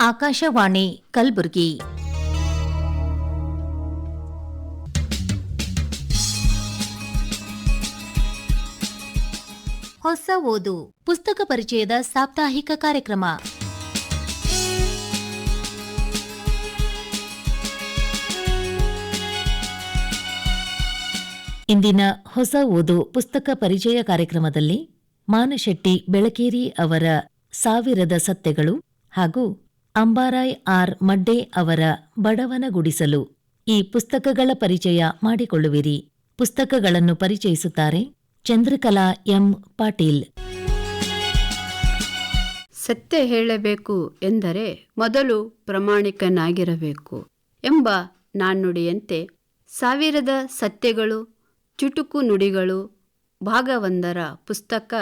ಆಕಾಶವಾಣಿ ಕಲಬುರಗಿ. ಹೊಸ ಓದು, ಪುಸ್ತಕ ಪರಿಚಯದ ಸಾಪ್ತಾಹಿಕ ಕಾರ್ಯಕ್ರಮ. ಇಂದಿನ ಹೊಸ ಓದು, ಪುಸ್ತಕ ಪರಿಚಯ ಕಾರ್ಯಕ್ರಮದಲ್ಲಿ ಮಾನಶೆಟ್ಟಿ ಬೆಳಕೇರಿ ಅವರ ಸಾವಿರದ ಸತ್ಯಗಳು ಹಾಗೂ ಅಂಬಾರಾಯ್ ಆರ್ ಮಡ್ಡೆ ಅವರ ಬಡವನ ಗುಡಿಸಲು ಈ ಪುಸ್ತಕಗಳ ಪರಿಚಯ ಮಾಡಿಕೊಳ್ಳುವಿರಿ. ಪುಸ್ತಕಗಳನ್ನು ಪರಿಚಯಿಸುತ್ತಾರೆ ಚಂದ್ರಕಲಾ ಎಂ. ಪಾಟೀಲ್. ಸತ್ಯ ಹೇಳಬೇಕು ಎಂದರೆ ಮೊದಲು ಪ್ರಾಮಾಣಿಕನಾಗಿರಬೇಕು ಎಂಬ ನಾಣ್ಣುಡಿಯಂತೆ ಸಾವಿರದ ಸತ್ಯಗಳು, ಚುಟುಕು ನುಡಿಗಳು ಭಾಗ ಒಂದರ ಪುಸ್ತಕ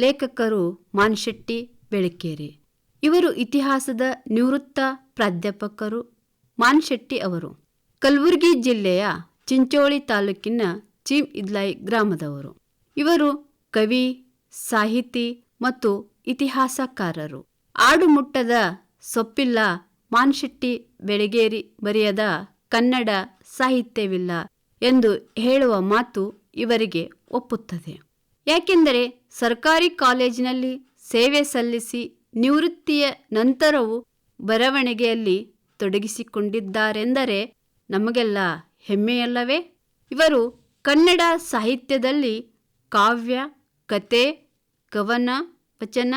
ಲೇಖಕರು ಮಾನ್ಶೆಟ್ಟಿ ಬೆಳಕೇರಿ. ಇವರು ಇತಿಹಾಸದ ನಿವೃತ್ತ ಪ್ರಾಧ್ಯಾಪಕರು ಮಾನ್ಶೆಟ್ಟಿ ಅವರು. ಕಲಬುರಗಿ ಜಿಲ್ಲೆಯ ಚಿಂಚೋಳಿ ತಾಲೂಕಿನ ಚೀಮ್ ಇದ್ಲಾಯ್ ಗ್ರಾಮದವರು. ಇವರು ಕವಿ, ಸಾಹಿತಿ ಮತ್ತು ಇತಿಹಾಸಕಾರರು. ಆಡುಮುಟ್ಟದ ಸೊಪ್ಪಿಲ್ಲ ಮಾನ್ಶೆಟ್ಟಿ ಬೆಳಗೇರಿ ಬರೆಯದ ಕನ್ನಡ ಸಾಹಿತ್ಯವಿಲ್ಲ ಎಂದು ಹೇಳುವ ಮಾತು ಇವರಿಗೆ ಒಪ್ಪುತ್ತದೆ. ಯಾಕೆಂದರೆ ಸರ್ಕಾರಿ ಕಾಲೇಜಿನಲ್ಲಿ ಸೇವೆ ಸಲ್ಲಿಸಿ ನಿವೃತ್ತಿಯ ನಂತರವೂ ಬರವಣಿಗೆಯಲ್ಲಿ ತೊಡಗಿಸಿಕೊಂಡಿದ್ದಾರೆಂದರೆ ನಮಗೆಲ್ಲ ಹೆಮ್ಮೆಯಲ್ಲವೇ? ಇವರು ಕನ್ನಡ ಸಾಹಿತ್ಯದಲ್ಲಿ ಕಾವ್ಯ, ಕತೆ, ಕವನ, ವಚನ,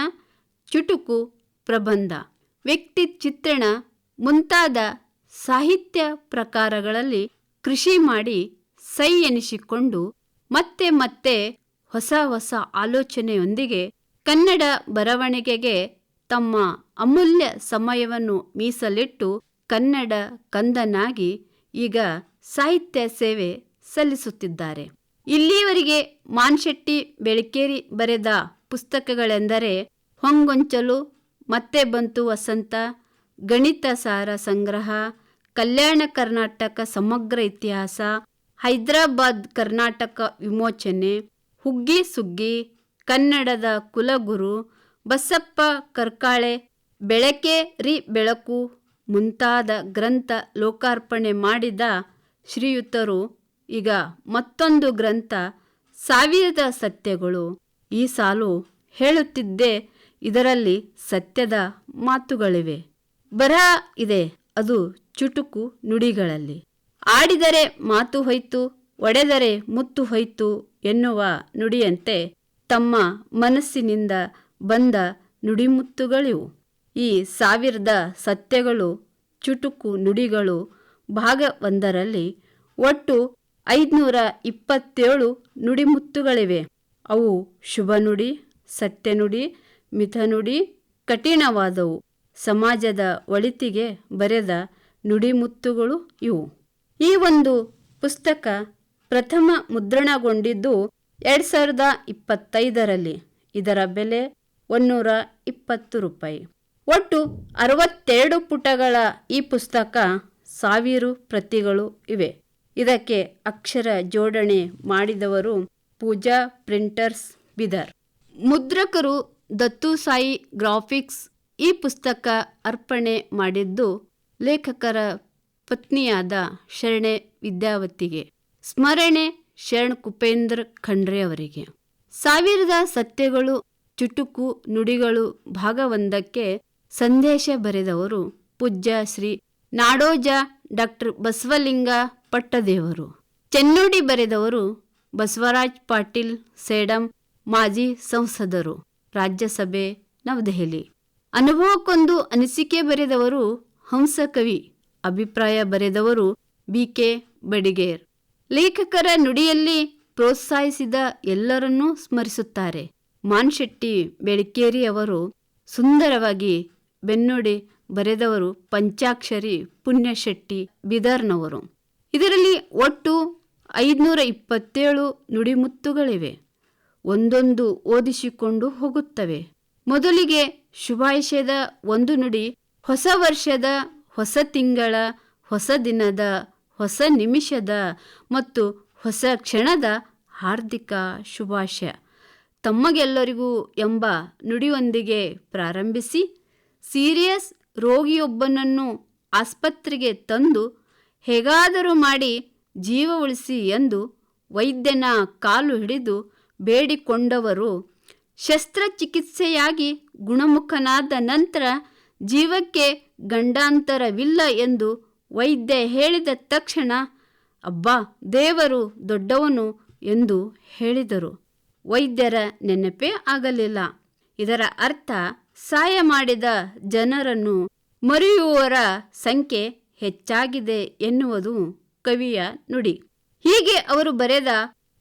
ಚುಟುಕು, ಪ್ರಬಂಧ, ವ್ಯಕ್ತಿ ಚಿತ್ರಣ ಮುಂತಾದ ಸಾಹಿತ್ಯ ಪ್ರಕಾರಗಳಲ್ಲಿ ಕೃಷಿ ಮಾಡಿ ಸೈ ಎನಿಸಿಕೊಂಡು ಮತ್ತೆ ಮತ್ತೆ ಹೊಸ ಹೊಸ ಆಲೋಚನೆಯೊಂದಿಗೆ ಕನ್ನಡ ಬರವಣಿಗೆಗೆ ತಮ್ಮ ಅಮೂಲ್ಯ ಸಮಯವನ್ನು ಮೀಸಲಿಟ್ಟು ಕನ್ನಡ ಕಂದನಾಗಿ ಈಗ ಸಾಹಿತ್ಯ ಸೇವೆ ಸಲ್ಲಿಸುತ್ತಿದ್ದಾರೆ. ಇಲ್ಲಿಯವರೆಗೆ ಮಾನ್ಶೆಟ್ಟಿ ಬೆಳಕೇರಿ ಬರೆದ ಪುಸ್ತಕಗಳೆಂದರೆ ಹೊಂಗೊಂಚಲು, ಮತ್ತೆ ಬಂತು ವಸಂತ, ಗಣಿತ ಸಾರ ಸಂಗ್ರಹ, ಕಲ್ಯಾಣ ಕರ್ನಾಟಕ ಸಮಗ್ರ ಇತಿಹಾಸ, ಹೈದರಾಬಾದ್ ಕರ್ನಾಟಕ ವಿಮೋಚನೆ, ಹುಗ್ಗಿ ಸುಗ್ಗಿ, ಕನ್ನಡದ ಕುಲಗುರು ಬಸಪ್ಪ ಕರ್ಕಾಳೆ, ಬೆಳಕೆ ರಿ ಬೆಳಕು ಮುಂತಾದ ಗ್ರಂಥ ಲೋಕಾರ್ಪಣೆ ಮಾಡಿದ ಶ್ರೀಯುತರು. ಈಗ ಮತ್ತೊಂದು ಗ್ರಂಥ, ಸಾವಿರದ ಸತ್ಯಗಳು. ಈ ಸಾಲು ಹೇಳುತ್ತಿದ್ದೆ, ಇದರಲ್ಲಿ ಸತ್ಯದ ಮಾತುಗಳಿವೆ. ಬರಹ ಇದೆ, ಅದು ಚುಟುಕು ನುಡಿಗಳಲ್ಲಿ. ಆಡಿದರೆ ಮಾತು ಹೊಯ್ತು, ಒಡೆದರೆ ಮುತ್ತು ಹೊಯ್ತು ಎನ್ನುವ ನುಡಿಯಂತೆ ತಮ್ಮ ಮನಸ್ಸಿನಿಂದ ಬಂದ ನುಡಿಮುತ್ತುಗಳಿವು. ಈ ಸಾವಿರದ ಸತ್ಯಗಳು, ಚುಟುಕು ನುಡಿಗಳು ಭಾಗ ಒಂದರಲ್ಲಿ ಒಟ್ಟು ಐದುನೂರ ಇಪ್ಪತ್ತೇಳು ನುಡಿಮುತ್ತುಗಳಿವೆ. ಅವು ಶುಭ ನುಡಿ ಸತ್ಯನುಡಿ, ಮಿಥನುಡಿ, ಕಠಿಣವಾದವು. ಸಮಾಜದ ಒಳಿತಿಗೆ ಬರೆದ ನುಡಿಮುತ್ತುಗಳು ಇವು. ಈ ಒಂದು ಪುಸ್ತಕ ಪ್ರಥಮ ಮುದ್ರಣಗೊಂಡಿದ್ದು ಎರಡು ಸಾವಿರದ ಇಪ್ಪತ್ತೈದರಲ್ಲಿ. ಇದರ ಬೆಲೆ ಒನ್ನೂರ ಇಪ್ಪತ್ತು ರೂಪಾಯಿ. ಒಟ್ಟು ಅರವತ್ತೆರಡು ಪುಟಗಳ ಈ ಪುಸ್ತಕ ಸಾವಿರ ಪ್ರತಿಗಳು ಇವೆ. ಇದಕ್ಕೆ ಅಕ್ಷರ ಜೋಡಣೆ ಮಾಡಿದವರು ಪೂಜಾ ಪ್ರಿಂಟರ್ಸ್ ಬಿದರ್. ಮುದ್ರಕರು ದತ್ತು ಸಾಯಿ ಗ್ರಾಫಿಕ್ಸ್ ಈ ಪುಸ್ತಕ ಅರ್ಪಣೆ ಮಾಡಿದ್ದು ಲೇಖಕರ ಪತ್ನಿಯಾದ ಶರಣೆ ವಿದ್ಯಾವತಿಗೆ. ಸ್ಮರಣೆ ಶರಣ್ ಕುಪೇಂದ್ರ ಖಂಡ್ರೆ ಅವರಿಗೆ. ಸಾವಿರದ ಸತ್ಯಗಳು ಚುಟುಕು ನುಡಿಗಳು ಭಾಗವೊಂದಕ್ಕೆ ಸಂದೇಶ ಬರೆದವರು ಪೂಜ್ಯ ಶ್ರೀ ನಾಡೋಜ ಡಾಕ್ಟರ್ ಬಸವಲಿಂಗ ಪಟ್ಟದೇವರು. ಚೆನ್ನುಡಿ ಬರೆದವರು ಬಸವರಾಜ್ ಪಾಟೀಲ್ ಸೇಡಂ ಮಾಜಿ ಸಂಸದರು. ರಾಜ್ಯಸಭೆ, ನವದೆಹಲಿ. ಅನುಭವಕ್ಕೊಂದು ಅನಿಸಿಕೆ ಬರೆದವರು ಹಂಸಕವಿ. ಅಭಿಪ್ರಾಯ ಬರೆದವರು ಬಿ ಕೆ ಬಡಿಗೇರ್. ಲೇಖಕರ ನುಡಿಯಲ್ಲಿ ಪ್ರೋತ್ಸಾಹಿಸಿದ ಎಲ್ಲರನ್ನೂ ಸ್ಮರಿಸುತ್ತಾರೆ. ಮಾನ್ಶೆಟ್ಟಿ ಬೆಳಕೇರಿ ಅವರು ಸುಂದರವಾಗಿ ಬೆನ್ನುಡಿ ಬರೆದವರು ಪಂಚಾಕ್ಷರಿ ಪುಣ್ಯಶೆಟ್ಟಿ ಬಿದರ್ನವರು. ಇದರಲ್ಲಿ ಒಟ್ಟು ಐದುನೂರ ಇಪ್ಪತ್ತೇಳು ನುಡಿಮುತ್ತುಗಳಿವೆ. ಒಂದೊಂದು ಓದಿಸಿಕೊಂಡು ಹೋಗುತ್ತವೆ. ಮೊದಲಿಗೆ ಶುಭಾಶಯದ ಒಂದು ನುಡಿ, ಹೊಸ ವರ್ಷದ ಹೊಸ ತಿಂಗಳ, ಹೊಸ ದಿನದ, ಹೊಸ ನಿಮಿಷದ ಮತ್ತು ಹೊಸ ಕ್ಷಣದ ಹಾರ್ದಿಕ ಶುಭಾಶಯ. ತಮ್ಮಗೆಲ್ಲರಿಗೂ ಎಂಬ ನುಡಿಯೊಂದಿಗೆ ಪ್ರಾರಂಭಿಸಿ ಸೀರಿಯಸ್ ರೋಗಿಯೊಬ್ಬನನ್ನು ಆಸ್ಪತ್ರೆಗೆ ತಂದು ಹೇಗಾದರೂ ಮಾಡಿ ಜೀವ ಉಳಿಸಿ ಎಂದು ವೈದ್ಯನ ಕಾಲು ಹಿಡಿದು ಬೇಡಿಕೊಂಡವರು ಶಸ್ತ್ರಚಿಕಿತ್ಸೆಯಾಗಿ ಗುಣಮುಖನಾದ ನಂತರ ಜೀವಕ್ಕೆ ಗಂಡಾಂತರವಿಲ್ಲ ಎಂದು ವೈದ್ಯ ಹೇಳಿದ ತಕ್ಷಣ, ಅಬ್ಬಾ, ದೇವರು ದೊಡ್ಡವನು ಎಂದು ಹೇಳಿದರು. ವೈದ್ಯರ ನೆನಪೇ ಆಗಲಿಲ್ಲ. ಇದರ ಅರ್ಥ ಸಹಾಯ ಮಾಡಿದ ಜನರನ್ನು ಮರೆಯುವವರ ಸಂಖ್ಯೆ ಹೆಚ್ಚಾಗಿದೆ ಎನ್ನುವುದು ಕವಿಯ ನುಡಿ. ಹೀಗೆ ಅವರು ಬರೆದ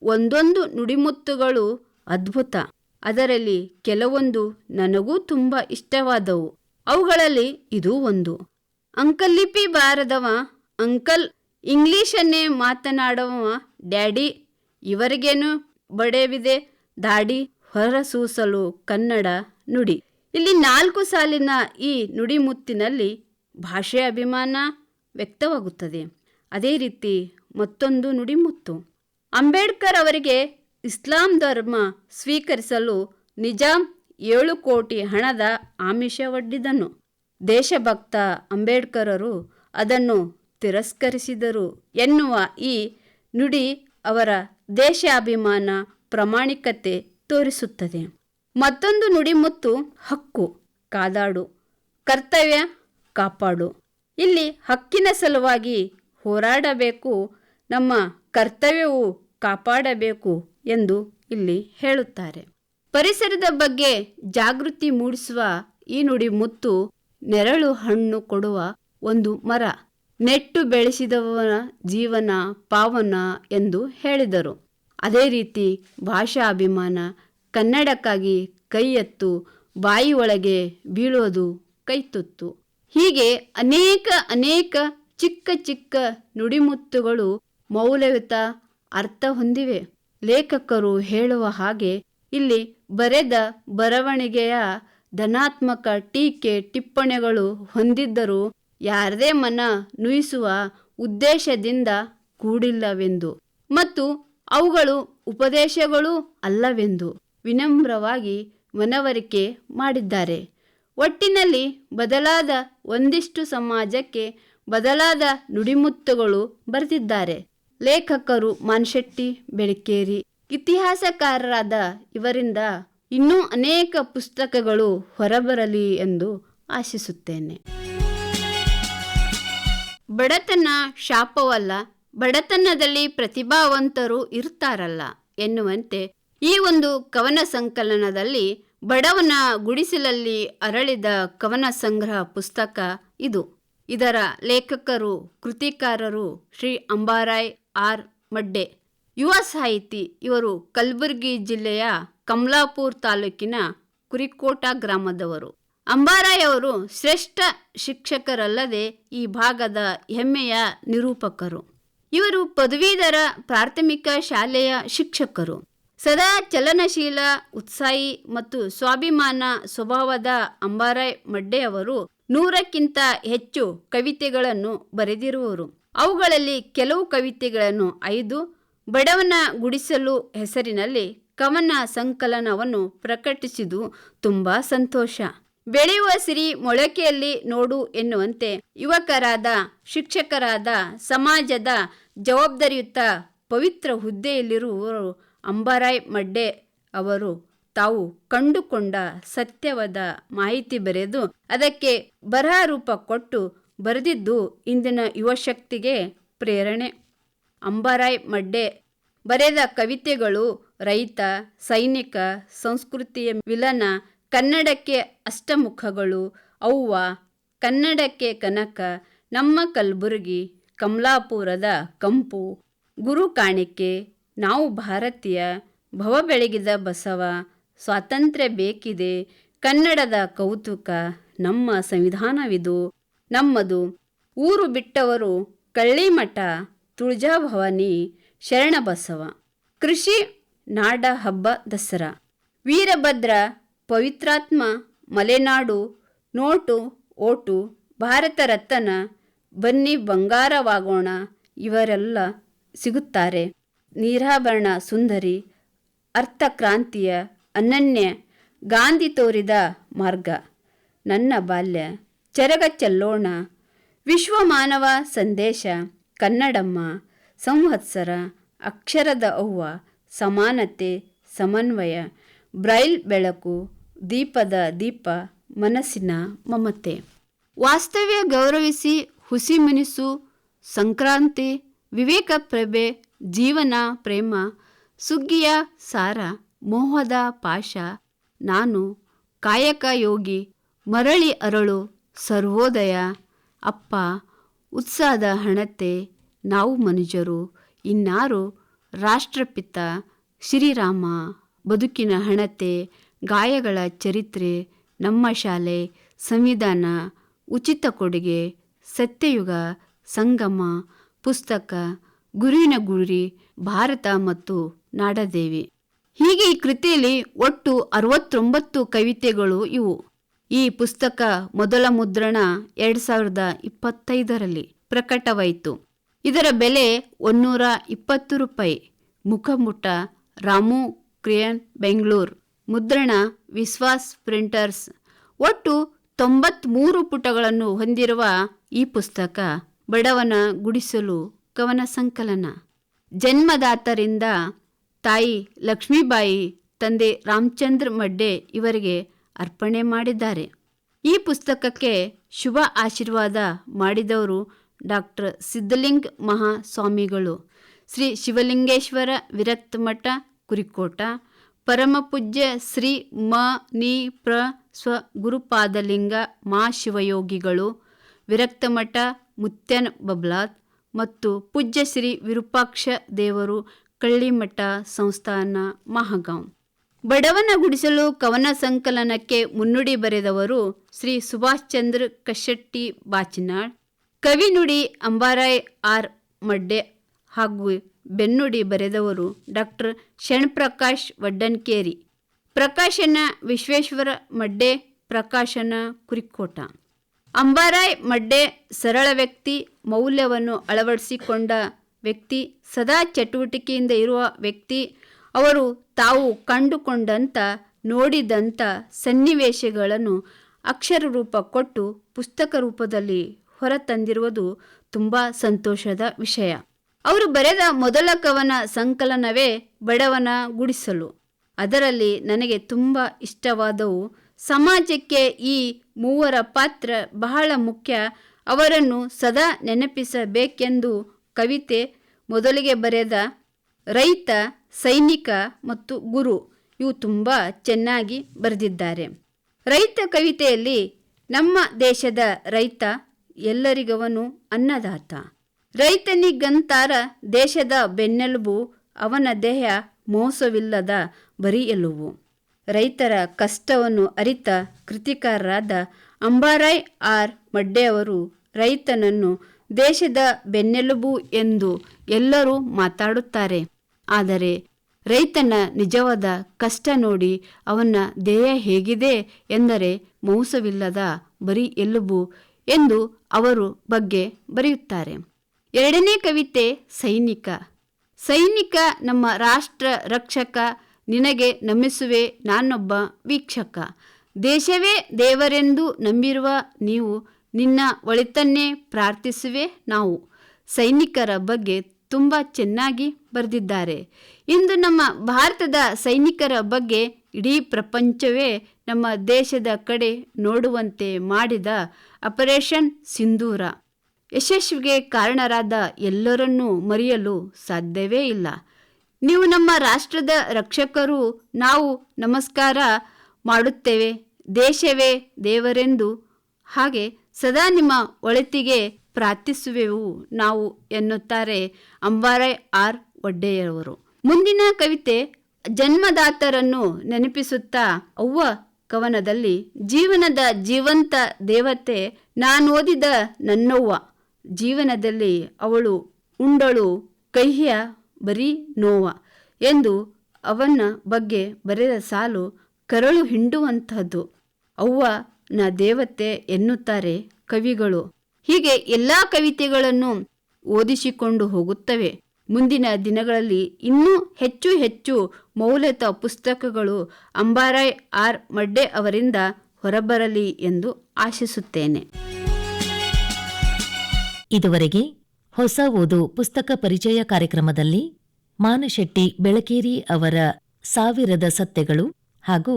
ಒಂದೊಂದು ನುಡಿಮುತ್ತುಗಳು ಅದ್ಭುತ. ಅದರಲ್ಲಿ ಕೆಲವೊಂದು ನನಗೂ ತುಂಬ ಇಷ್ಟವಾದವು. ಅವುಗಳಲ್ಲಿ ಇದು ಒಂದು. ಅಂಕಲ್ ಲಿಪಿ ಬಾರದವ, ಅಂಕಲ್ ಇಂಗ್ಲಿಷನ್ನೇ ಮಾತನಾಡುವ ಡ್ಯಾಡಿ, ಇವರಿಗೇನು ಬಡೆವಿದೆ. ದಾಡಿ ಹೊರಸೂಸಲು ಕನ್ನಡ ನುಡಿ. ಇಲ್ಲಿ ನಾಲ್ಕು ಸಾಲಿನ ಈ ನುಡಿಮುತ್ತಿನಲ್ಲಿ ಭಾಷೆ ಅಭಿಮಾನ ವ್ಯಕ್ತವಾಗುತ್ತದೆ. ಅದೇ ರೀತಿ ಮತ್ತೊಂದು ನುಡಿಮುತ್ತು. ಅಂಬೇಡ್ಕರ್ ಅವರಿಗೆ ಇಸ್ಲಾಂ ಧರ್ಮ ಸ್ವೀಕರಿಸಲು ನಿಜಾಂ ಏಳು ಕೋಟಿ ಹಣದ ಆಮಿಷವೊಡ್ಡಿದನು ದೇಶಭಕ್ತ ಅಂಬೇಡ್ಕರರು ಅದನ್ನು ತಿರಸ್ಕರಿಸಿದರು ಎನ್ನುವ ಈ ನುಡಿ ಅವರ ದೇಶಾಭಿಮಾನ, ಪ್ರಾಮಾಣಿಕತೆ ತೋರಿಸುತ್ತದೆ. ಮತ್ತೊಂದು ನುಡಿಮುತ್ತು, ಹಕ್ಕು, ಕಾದಾಡು, ಕರ್ತವ್ಯ ಕಾಪಾಡು. ಇಲ್ಲಿ ಹಕ್ಕಿನ ಸಲುವಾಗಿ ಹೋರಾಡಬೇಕು, ನಮ್ಮ ಕರ್ತವ್ಯವು ಕಾಪಾಡಬೇಕು ಎಂದು ಇಲ್ಲಿ ಹೇಳುತ್ತಾರೆ. ಪರಿಸರದ ಬಗ್ಗೆ ಜಾಗೃತಿ ಮೂಡಿಸುವ ಈ ನುಡಿಮುತ್ತು ನೆರಳು ಹಣ್ಣು ಕೊಡುವ ಒಂದು ಮರ. ನೆಟ್ಟು ಬೆಳೆಸಿದವನ ಜೀವನ ಪಾವನ ಎಂದು ಹೇಳಿದರು. ಅದೇ ರೀತಿ ಭಾಷಾ ಅಭಿಮಾನ ಕನ್ನಡಕ್ಕಾಗಿ ಕೈ ಎತ್ತು ಬಾಯಿ ಒಳಗೆ ಬೀಳೋದು ಕೈತುತ್ತು. ಹೀಗೆ ಅನೇಕ ಅನೇಕ ಚಿಕ್ಕ ಚಿಕ್ಕ ನುಡಿಮುತ್ತುಗಳು ಮೌಲ್ಯಯುತ ಅರ್ಥ ಹೊಂದಿವೆ. ಲೇಖಕರು ಹೇಳುವ ಹಾಗೆ ಇಲ್ಲಿ ಬರೆದ ಬರವಣಿಗೆಯ ಧನಾತ್ಮಕ ಟೀಕೆ ಟಿಪ್ಪಣಿಗಳು ಹೊಂದಿದ್ದರೂ ಯಾರದೇ ಮನ ನುಯಿಸುವ ಉದ್ದೇಶದಿಂದ ಕೂಡಿಲ್ಲವೆಂದು. ಮತ್ತು ಅವುಗಳು ಉಪದೇಶಗಳೂ ಅಲ್ಲವೆಂದು ವಿನಮ್ರವಾಗಿ ಮನವರಿಕೆ ಮಾಡಿದ್ದಾರೆ. ಒಟ್ಟಿನಲ್ಲಿ ಬದಲಾದ ಒಂದಿಷ್ಟು ಸಮಾಜಕ್ಕೆ ಬದಲಾದ ನುಡಿಮುತ್ತುಗಳು ಬರೆದಿದ್ದಾರೆ. ಲೇಖಕರು ಮಾನ್ಶೆಟ್ಟಿ, ಬೆಳಕೇರಿ, ಇತಿಹಾಸಕಾರರಾದ ಇವರಿಂದ ಇನ್ನೂ ಅನೇಕ ಪುಸ್ತಕಗಳು ಹೊರಬರಲಿ ಎಂದು ಆಶಿಸುತ್ತೇನೆ. ಬಡತನ ಶಾಪವಲ್ಲ, ಬಡತನದಲ್ಲಿ ಪ್ರತಿಭಾವಂತರು ಇರ್ತಾರಲ್ಲ ಎನ್ನುವಂತೆ ಈ ಒಂದು ಕವನ ಸಂಕಲನದಲ್ಲಿ ಬಡವನ ಗುಡಿಸಲಲ್ಲಿ ಅರಳಿದ ಕವನ ಸಂಗ್ರಹ ಪುಸ್ತಕ ಇದು. ಇದರ ಲೇಖಕರು, ಕೃತಿಕಾರರು ಶ್ರೀ ಅಂಬಾರಾಯ್ ಆರ್. ಮಡ್ಡೆ. ಯುವ ಸಾಹಿತಿ ಇವರು ಕಲಬುರಗಿ ಜಿಲ್ಲೆಯ ಕಮಲಾಪುರ್ ತಾಲೂಕಿನ ಕುರಿಕೋಟ ಗ್ರಾಮದವರು. ಅಂಬಾರಾಯ್ ಅವರು ಶ್ರೇಷ್ಠ ಶಿಕ್ಷಕರಲ್ಲದೆ ಈ ಭಾಗದ ಹೆಮ್ಮೆಯ ನಿರೂಪಕರು. ಇವರು ಪದವೀಧರ ಪ್ರಾಥಮಿಕ ಶಾಲೆಯ ಶಿಕ್ಷಕರು. ಸದಾ ಚಲನಶೀಲ, ಉತ್ಸಾಹಿ ಮತ್ತು ಸ್ವಾಭಿಮಾನ ಸ್ವಭಾವದ ಅಂಬಾರಾಯ್ ಮಡ್ಡೆಯವರು ನೂರಕ್ಕಿಂತ ಹೆಚ್ಚು ಕವಿತೆಗಳನ್ನು ಬರೆದಿರುವರು. ಅವುಗಳಲ್ಲಿ ಕೆಲವು ಕವಿತೆಗಳನ್ನು ಐದು, ಬಡವನ ಗುಡಿಸಲು ಹೆಸರಿನಲ್ಲಿ ಕವನ ಸಂಕಲನವನ್ನು ಪ್ರಕಟಿಸಿದು ತುಂಬಾ ಸಂತೋಷ. ಬೆಳೆಯುವ ಸಿರಿ ಮೊಳಕೆಯಲ್ಲಿ ನೋಡು ಎನ್ನುವಂತೆ ಯುವಕರಾದ, ಶಿಕ್ಷಕರಾದ, ಸಮಾಜದ ಜವಾಬ್ದಾರಿಯುತ ಪವಿತ್ರ ಹುದ್ದೆಯಲ್ಲಿರುವವರು ಅಂಬಾರಾಯ್ ಮಡ್ಡೆ ಅವರು. ತಾವು ಕಂಡುಕೊಂಡ ಸತ್ಯವಾದ ಮಾಹಿತಿ ಬರೆದು ಅದಕ್ಕೆ ಬರಹ ರೂಪ ಕೊಟ್ಟು ಬರೆದಿದ್ದು ಇಂದಿನ ಯುವಶಕ್ತಿಗೆ ಪ್ರೇರಣೆ. ಅಂಬಾರಾಯ್ ಮಡ್ಡೆ ಬರೆದ ಕವಿತೆಗಳು ರೈತ, ಸೈನಿಕ, ಸಂಸ್ಕೃತಿಯ ವಿಲನ ಕನ್ನಡಕ್ಕೆ ಅಷ್ಟಮುಖಗಳು ಅವ್ವ, ಕನ್ನಡಕ್ಕೆ ಕನಕ, ನಮ್ಮ ಕಲಬುರಗಿ, ಕಮಲಾಪುರದ ಕಂಪು, ಗುರು ಕಾಣಿಕೆ, ನಾವು ಭಾರತೀಯ, ಭವ ಬೆಳಗಿದ ಬಸವ, ಸ್ವಾತಂತ್ರ್ಯ ಬೇಕಿದೆ, ಕನ್ನಡದ ಕೌತುಕ, ನಮ್ಮ ಸಂವಿಧಾನವಿದು, ನಮ್ಮದು. ಊರು ಬಿಟ್ಟವರು ಕಳ್ಳಿಮಠ, ತುಳಜಾಭವಾನಿ, ಶರಣಬಸವ. ಕೃಷಿ ನಾಡ ಹಬ್ಬ ದಸರಾ. ವೀರಭದ್ರ ಪವಿತ್ರಾತ್ಮ, ಮಲೆನಾಡು, ನೋಟು, ಓಟು, ಭಾರತ ರತ್ನ, ಬನ್ನಿ ಬಂಗಾರವಾಗೋಣ, ಇವರೆಲ್ಲ ಸಿಗುತ್ತಾರೆ. ನೀರಾಭರಣ ಸುಂದರಿ ಅರ್ಥಕ್ರಾಂತಿಯ ಅನನ್ಯ, ಗಾಂಧಿ ತೋರಿದ ಮಾರ್ಗ. ನನ್ನ ಬಾಲ್ಯ, ಚರಗ ಚೆಲ್ಲೋಣ, ವಿಶ್ವ ಮಾನವ ಸಂದೇಶ, ಕನ್ನಡಮ್ಮ, ಸಂವತ್ಸರ, ಅಕ್ಷರದ ಅವ್ವ, ಸಮಾನತೆ, ಸಮನ್ವಯ, ಬ್ರೈಲ್ ಬೆಳಕು ದೀಪದ ದೀಪ ಮನಸ್ಸಿನ ಮಮತೆ. ವಾಸ್ತವ್ಯ ಗೌರವಿಸಿ ಹುಸಿ ಮನಸ್ಸು ಸಂಕ್ರಾಂತಿ, ವಿವೇಕ ಪ್ರಭೆ, ಜೀವನ ಪ್ರೇಮ, ಸುಗ್ಗಿಯ ಸಾರ, ಮೋಹದ ಪಾಶ, ನಾನು ಕಾಯಕ ಯೋಗಿ, ಮರಳಿ ಅರಳು, ಸರ್ವೋದಯ, ಅಪ್ಪ, ಉತ್ಸಾಹದ ಹಣತೆ, ನಾವು ಮನುಜರು, ಇನ್ನಾರು ರಾಷ್ಟ್ರಪಿತ ಶ್ರೀರಾಮ, ಬದುಕಿನ ಹಣತೆ ಗಾಯಗಳ ಚರಿತ್ರೆ, ನಮ್ಮ ಶಾಲೆ, ಸಂವಿಧಾನ, ಉಚಿತ ಕೊಡುಗೆ, ಸತ್ಯಯುಗ, ಸಂಗಮ, ಪುಸ್ತಕ ಗುರುವಿನ ಗುರಿ, ಭಾರತ ಮತ್ತು ನಾಡದೇವಿ. ಹೀಗೆ ಈ ಕೃತಿಯಲ್ಲಿ ಒಟ್ಟು ಅರವತ್ತೊಂಬತ್ತು ಕವಿತೆಗಳು ಇವು. ಈ ಪುಸ್ತಕ ಮೊದಲ ಮುದ್ರಣ ಎರಡು ಸಾವಿರದ ಇಪ್ಪತ್ತೈದರಲ್ಲಿ ಪ್ರಕಟವಾಯಿತು. ಇದರ ಬೆಲೆ ಒನ್ನೂರ ಇಪ್ಪತ್ತು ರೂಪಾಯಿ. ಮುಖಮುಟ ರಾಮು, ಕ್ರಿಯನ್, ಬೆಂಗಳೂರು. ಮುದ್ರಣ, ವಿಶ್ವಾಸ್ ಪ್ರಿಂಟರ್ಸ್. ಒಟ್ಟು ತೊಂಬತ್ಮೂರು ಪುಟಗಳನ್ನು ಹೊಂದಿರುವ ಈ ಪುಸ್ತಕ ಬಡವನ ಗುಡಿಸಲು ಕವನ ಸಂಕಲನ. ಜನ್ಮದಾತರಿಂದ ತಾಯಿ ಲಕ್ಷ್ಮೀಬಾಯಿ, ತಂದೆ ರಾಮಚಂದ್ರ ಮಡ್ಡೆ ಇವರಿಗೆ ಅರ್ಪಣೆ ಮಾಡಿದ್ದಾರೆ. ಈ ಪುಸ್ತಕಕ್ಕೆ ಶುಭ ಆಶೀರ್ವಾದ ಮಾಡಿದವರು ಡಾಕ್ಟರ್ ಸಿದ್ಧಲಿಂಗ್ ಮಹಾಸ್ವಾಮಿಗಳು. ಶ್ರೀ ಶಿವಲಿಂಗೇಶ್ವರ ವಿರಕ್ತ ಮಠ ಕುರಿಕೋಟ ಪರಮಪೂಜ್ಯ ಶ್ರೀ ಮ, ನಿ, ಪ್ರ, ಸ್ವ, ಗುರುಪಾದಲಿಂಗ, ಮಾ, ಶಿವಯೋಗಿಗಳು ವಿರಕ್ತ ಮಠ ಬಬ್ಲಾತ್ ಮತ್ತು ಪೂಜ್ಯ ಶ್ರೀ ವಿರೂಪಾಕ್ಷ ದೇವರು, ಕಳ್ಳಿಮಠ ಸಂಸ್ಥಾನ, ಮಹಗಾಂವ್. ಬಡವನ ಗುಡಿಸಲು ಕವನ ಸಂಕಲನಕ್ಕೆ ಮುನ್ನುಡಿ ಬರೆದವರು ಶ್ರೀ ಸುಭಾಷ್ ಚಂದ್ರ ಕಶೆಟ್ಟಿ ಬಾಚಿನಾಳ್. ಕವಿನುಡಿ ಅಂಬಾರಾಯ್ ಆರ್ ಮಡ್ಡೆ ಹಾಗೂ ಬೆನ್ನುಡಿ ಬರೆದವರು ಡಾಕ್ಟರ್ ಶಣ್ಪ್ರಕಾಶ್ ವಡ್ಡನ್ಕೇರಿ. ಪ್ರಕಾಶನ ವಿಶ್ವೇಶ್ವರ ಮಡ್ಡೆ, ಪ್ರಕಾಶನ ಕುರಿಕೋಟ. ಅಂಬಾರಾಯ್ ಮಡ್ಡೆ ಸರಳ ವ್ಯಕ್ತಿ, ಮೌಲ್ಯವನ್ನು ಅಳವಡಿಸಿಕೊಂಡ ವ್ಯಕ್ತಿ, ಸದಾ ಚಟುವಟಿಕೆಯಿಂದ ಇರುವ ವ್ಯಕ್ತಿ, ಅವರು ತಾವು ಕಂಡುಕೊಂಡಂಥ ನೋಡಿದಂಥ ಸನ್ನಿವೇಶಗಳನ್ನು ಅಕ್ಷರ ರೂಪ ಕೊಟ್ಟು ಪುಸ್ತಕ ರೂಪದಲ್ಲಿ ಹೊರತಂದಿರುವುದು ತುಂಬ ಸಂತೋಷದ ವಿಷಯ. ಅವರು ಬರೆದ ಮೊದಲ ಕವನ ಸಂಕಲನವೇ ಬಡವನ ಗುಡಿಸಲು. ಅದರಲ್ಲಿ ನನಗೆ ತುಂಬ ಇಷ್ಟವಾದವು. ಸಮಾಜಕ್ಕೆ ಈ ಮೂವರ ಪಾತ್ರ ಬಹಳ ಮುಖ್ಯ. ಅವರನ್ನು ಸದಾ ನೆನಪಿಸಬೇಕೆಂದು ಕವಿತೆ ಮೊದಲಿಗೆ ಬರೆದ. ರೈತ, ಸೈನಿಕ ಮತ್ತು ಗುರು ಇವು ತುಂಬ ಚೆನ್ನಾಗಿ ಬರೆದಿದ್ದಾರೆ. ರೈತ ಕವಿತೆಯಲ್ಲಿ ನಮ್ಮ ದೇಶದ ರೈತ ಎಲ್ಲರಿಗವನು ಅನ್ನದಾತ. ರೈತನಿಗಂತಾರ ದೇಶದ ಬೆನ್ನೆಲುಬು, ಅವನ ದೇಹ ಮೋಸವಿಲ್ಲದ ಬರೀ ಎಲುಬು. ರೈತರ ಕಷ್ಟವನ್ನು ಅರಿತ ಕೃತಿಕಾರರಾದ ಅಂಬಾರಾಯ್ ಆರ್. ಮಡ್ಡೆಯವರು ರೈತನನ್ನು ದೇಶದ ಬೆನ್ನೆಲುಬು ಎಂದು ಎಲ್ಲರೂ ಮಾತಾಡುತ್ತಾರೆ. ಆದರೆ ರೈತನ ನಿಜವಾದ ಕಷ್ಟ ನೋಡಿ ಅವನ ದೇಹ ಹೇಗಿದೆ ಎಂದರೆ ಮೋಸವಿಲ್ಲದ ಬರೀ ಎಲುಬು ಎಂದು ಅವರು ಬಗ್ಗೆ ಬರೆಯುತ್ತಾರೆ. ಎರಡನೇ ಕವಿತೆ ಸೈನಿಕ. ಸೈನಿಕ ನಮ್ಮ ರಾಷ್ಟ್ರ ರಕ್ಷಕ, ನಿನಗೆ ನಮಿಸುವೆ ನಾನೊಬ್ಬ ವೀಕ್ಷಕ. ದೇಶವೇ ದೇವರೆಂದು ನಂಬಿರುವ ನೀವು ನಿನ್ನ ಒಳಿತನ್ನೇ ಪ್ರಾರ್ಥಿಸುವೆ ನಾವು. ಸೈನಿಕರ ಬಗ್ಗೆ ತುಂಬ ಚೆನ್ನಾಗಿ ಬರೆದಿದ್ದಾರೆ. ಇಂದು ನಮ್ಮ ಭಾರತದ ಸೈನಿಕರ ಬಗ್ಗೆ ಇಡೀ ಪ್ರಪಂಚವೇ ನಮ್ಮ ದೇಶದ ಕಡೆ ನೋಡುವಂತೆ ಮಾಡಿದ ಆಪರೇಷನ್ ಸಿಂಧೂರ ಯಶಸ್ವಿಗೆ ಕಾರಣರಾದ ಎಲ್ಲರನ್ನೂ ಮರೆಯಲು ಸಾಧ್ಯವೇ ಇಲ್ಲ. ನೀವು ನಮ್ಮ ರಾಷ್ಟ್ರದ ರಕ್ಷಕರು, ನಾವು ನಮಸ್ಕಾರ ಮಾಡುತ್ತೇವೆ. ದೇಶವೇ ದೇವರೆಂದು. ಹಾಗೆ ಸದಾ ನಿಮ್ಮ ಒಳಿತಿಗೆ ಪ್ರಾರ್ಥಿಸುವೆವು ನಾವು ಎನ್ನುತ್ತಾರೆ ಅಂಬಾರೈ ಆರ್ ಒಡ್ಡೆಯವರು. ಮುಂದಿನ ಕವಿತೆ ಜನ್ಮದಾತರನ್ನು ನೆನಪಿಸುತ್ತಾ, ಅವ್ವ ಕವನದಲ್ಲಿ, ಜೀವನದ ಜೀವಂತ ದೇವತೆ, ನಾನು ಓದಿದ ನನ್ನವ್ವ. ಜೀವನದಲ್ಲಿ ಅವಳು ಉಂಡಳು, ಕಹ್ಯ ಬರೀ ನೋವ ಎಂದು ಅವನ ಬಗ್ಗೆ ಬರೆದ ಸಾಲು ಕರಳು ಹಿಂಡುವಂತಹದ್ದು. ಅವ್ವನ ದೇವತೆ ಎನ್ನುತ್ತಾರೆ ಕವಿಗಳು. ಹೀಗೆ ಎಲ್ಲ ಕವಿತೆಗಳನ್ನು ಓದಿಸಿಕೊಂಡು ಹೋಗುತ್ತವೆ. ಮುಂದಿನ ದಿನಗಳಲ್ಲಿ ಇನ್ನೂ ಹೆಚ್ಚು ಹೆಚ್ಚು ಮೌಲ್ಯತ ಪುಸ್ತಕಗಳು ಅಂಬಾರಾಯ್ ಆರ್ ಮಡ್ಡೆ ಅವರಿಂದ ಹೊರಬರಲಿ ಎಂದು ಆಶಿಸುತ್ತೇನೆ. ಇದುವರೆಗೆ ಹೊಸ ಓದು ಪುಸ್ತಕ ಪರಿಚಯ ಕಾರ್ಯಕ್ರಮದಲ್ಲಿ ಮಾನಶೆಟ್ಟಿ ಬೆಳಕೇರಿ ಅವರ ಸಾವಿರದ ಸತ್ಯಗಳು ಹಾಗೂ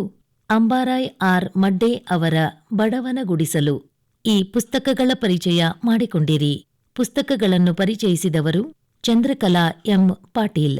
ಅಂಬಾರಾಯ್ ಆರ್ ಮಡ್ಡೆ ಅವರ ಬಡವನ ಗುಡಿಸಲು ಈ ಪುಸ್ತಕಗಳ ಪರಿಚಯ ಮಾಡಿಕೊಂಡಿರಿ. ಪುಸ್ತಕಗಳನ್ನು ಪರಿಚಯಿಸಿದವರು ಚಂದ್ರಕಲಾ ಎಂ ಪಾಟೀಲ್.